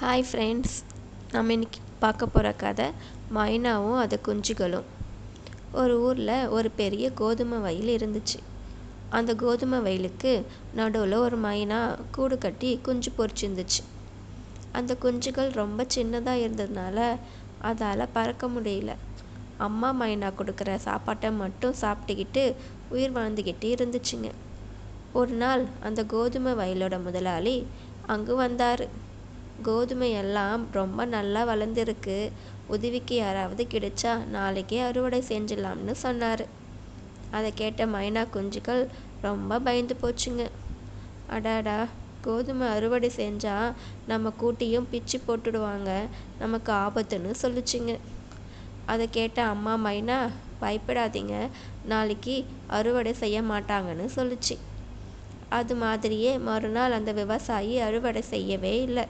Hi friends நம்ம இன்னைக்கு பார்க்க போகிற கதை மைனாவும் அது குஞ்சுகளும். ஒரு ஊரில் ஒரு பெரிய கோதுமை வயல் இருந்துச்சு. அந்த கோதுமை வயலுக்கு நடுவில் ஒரு மைனா கூடு கட்டி குஞ்சு பொறிச்சிருந்துச்சு. அந்த குஞ்சுகள் ரொம்ப சின்னதாக இருந்ததுனால அதால் பறக்க முடியல. அம்மா மைனா கொடுக்குற சாப்பாட்டை மட்டும் சாப்பிட்டுக்கிட்டு உயிர் வாழ்ந்துக்கிட்டு இருந்துச்சுங்க. ஒரு நாள் அந்த கோதுமை வயலோட முதலாளி அங்கே வந்தார். கோதுமை எல்லாம் ரொம்ப நல்லா வளர்ந்துருக்கு. உதவிக்கு யாராவது கிடைச்சா நாளைக்கே அறுவடை செஞ்சிடலாம்னு சொன்னார். அதை கேட்ட மைனா குஞ்சுகள் ரொம்ப பயந்து போச்சுங்க. அடாடா கோதுமை அறுவடை செஞ்சால் நம்ம கூட்டியும் பிச்சு போட்டுடுவாங்க. நமக்கு ஆபத்துன்னு சொல்லிச்சுங்க. அதை கேட்ட அம்மா மைனா பயப்படாதீங்க. நாளைக்கு அறுவடை செய்ய மாட்டாங்கன்னு சொல்லுச்சு. அது மாதிரியே மறுநாள் அந்த விவசாயி அறுவடை செய்யவே இல்லை.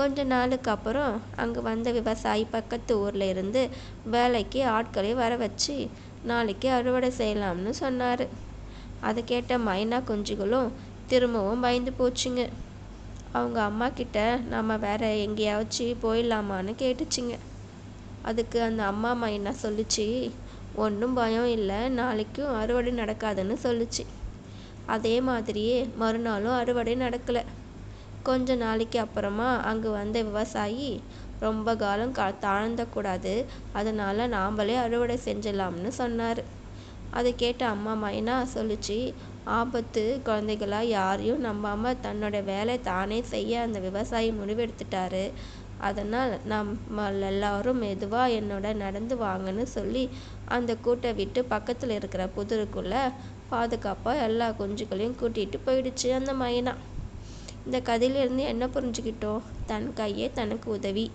கொஞ்ச நாளுக்கு அப்புறம் அங்கே வந்த விவசாயி பக்கத்து ஊரில் இருந்து வேலைக்கு ஆட்களை வர வச்சு நாளைக்கு அறுவடை செய்யலாம்னு சொன்னார். அதை கேட்ட மைனா குஞ்சுகளும் திரும்பவும் பயந்து போச்சுங்க. அவங்க அம்மா கிட்ட நம்ம வேற எங்கேயாச்சும் போயிடலாமான்னு கேட்டுச்சுங்க. அதுக்கு அந்த அம்மா மைனா சொல்லுச்சு ஒன்றும் பயம் இல்லை நாளைக்கும் அறுவடை நடக்காதுன்னு சொல்லுச்சு. அதே மாதிரியே மறுநாளும் அறுவடை நடக்கலை. கொஞ்ச நாளைக்கு அப்புறமா அங்கே வந்த விவசாயி ரொம்ப காலம் கா தாழ்ந்தக்கூடாது அதனால் நாம்ளே அறுவடை செஞ்சிடலாம்னு சொன்னார். அதை கேட்ட அம்மா மைனா சொல்லிச்சு ஆபத்து குழந்தைகளா யாரையும் நம்பாமல் தன்னோட வேலை தானே செய்ய அந்த விவசாயி முடிவெடுத்துட்டாரு. அதனால் நம்ம எல்லாரும் மெதுவாக என்னோட நடந்து வாங்கன்னு சொல்லி அந்த கூட்டை விட்டு பக்கத்தில் இருக்கிற புதருக்குள்ளே பாதுகாப்பாக எல்லா குஞ்சுகளையும் கூட்டிகிட்டு போயிடுச்சு அந்த மைனா. இந்த கதையிலேருந்து என்ன புரிஞ்சுக்கிட்டோம்? தன் கையே தனக்கு உதவி.